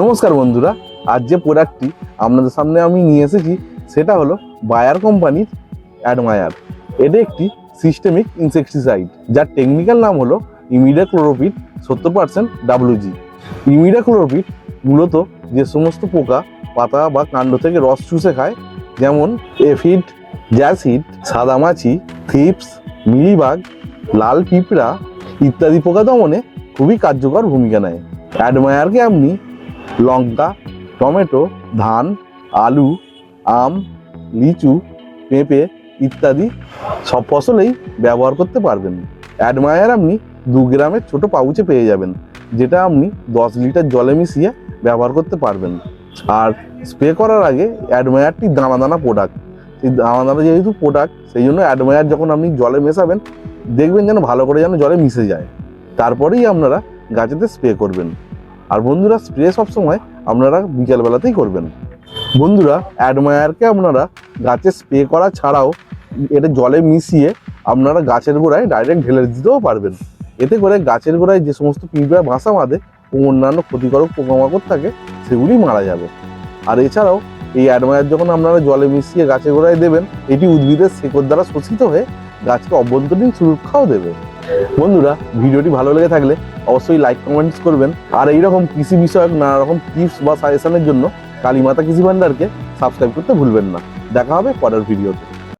নমস্কার বন্ধুরা, আজ যে প্রোডাক্টটি আপনাদের সামনে আমি নিয়ে এসেছি, সেটা হলো বায়ার কোম্পানির অ্যাডমায়ার এটা একটি সিস্টেমিক ইনসেকটিসাইড যার টেকনিক্যাল নাম হলো ইমিডা ক্লোরোপিড সত্তর পার্সেন্ট ডাব্লিউজি ইমিডা ক্লোরোপিড মূলত যে সমস্ত পোকা, পাতা বা কাণ্ড থেকে রস চুষে খায়, যেমন এফিড, জ্যাসিড, সাদামাছি, থিপস মিলিবাগ লাল পিঁপড়া ইত্যাদি পোকা দমনে খুবই কার্যকর ভূমিকা নেয়। অ্যাডমায়ারকে আপনি লঙ্কা, টমেটো, ধান, আলু, আম, লিচু, পেঁপে ইত্যাদি সব ফসলেই ব্যবহার করতে পারবেন। অ্যাডমায়ার আপনি দু গ্রামের ছোট পাউচে পেয়ে যাবেন, যেটা আপনি দশ লিটার জলে মিশিয়ে ব্যবহার করতে পারবেন। আর স্প্রে করার আগে অ্যাডমায়ারটি দানা দানা প্রোডাক্ট সেই দানা দানা যেহেতু প্রোডাক্ট সেই জন্য অ্যাডমায়ার যখন আপনি জলে মেশাবেন, দেখবেন যেন ভালো করে যেন জলে মিশে যায়। তারপরেই আপনারা গাছেতে স্প্রে করবেন। আর বন্ধুরা স্প্রে সবসময় আপনারা বিকালবেলাতেই করবেন। বন্ধুরা অ্যাডমায়ারকে আপনারা গাছে স্প্রে করা ছাড়াও এটা জলে মিশিয়ে আপনারা গাছের গোড়ায় ডাইরেক্ট ঢেলে দিতেও পারবেন। এতে করে গাছের গোড়ায় যে সমস্ত পিঁপড়া, বাসা বাঁধে ও অন্যান্য ক্ষতিকারক পোকামাকড় থাকে, সেগুলি মারা যাবে। আর এছাড়াও এই অ্যাডমায়ার যখন আপনারা জলে মিশিয়ে গাছের গোড়ায় দেবেন, এটি উদ্ভিদের শেকড় দ্বারা শোষিত হয়ে গাছকে অভ্যন্তরীণ সুরক্ষাও দেবে। বন্ধুরা, ভিডিওটি ভালো লেগে থাকলে অবশ্যই লাইক কমেন্টস করবেন। আর এইরকম কৃষি বিষয়ক নানা রকম টিপস বা সাজেশনের জন্য কালীমাতা কৃষি ভান্ডারকে সাবস্ক্রাইব করতে ভুলবেন না। দেখা হবে পরের ভিডিওতে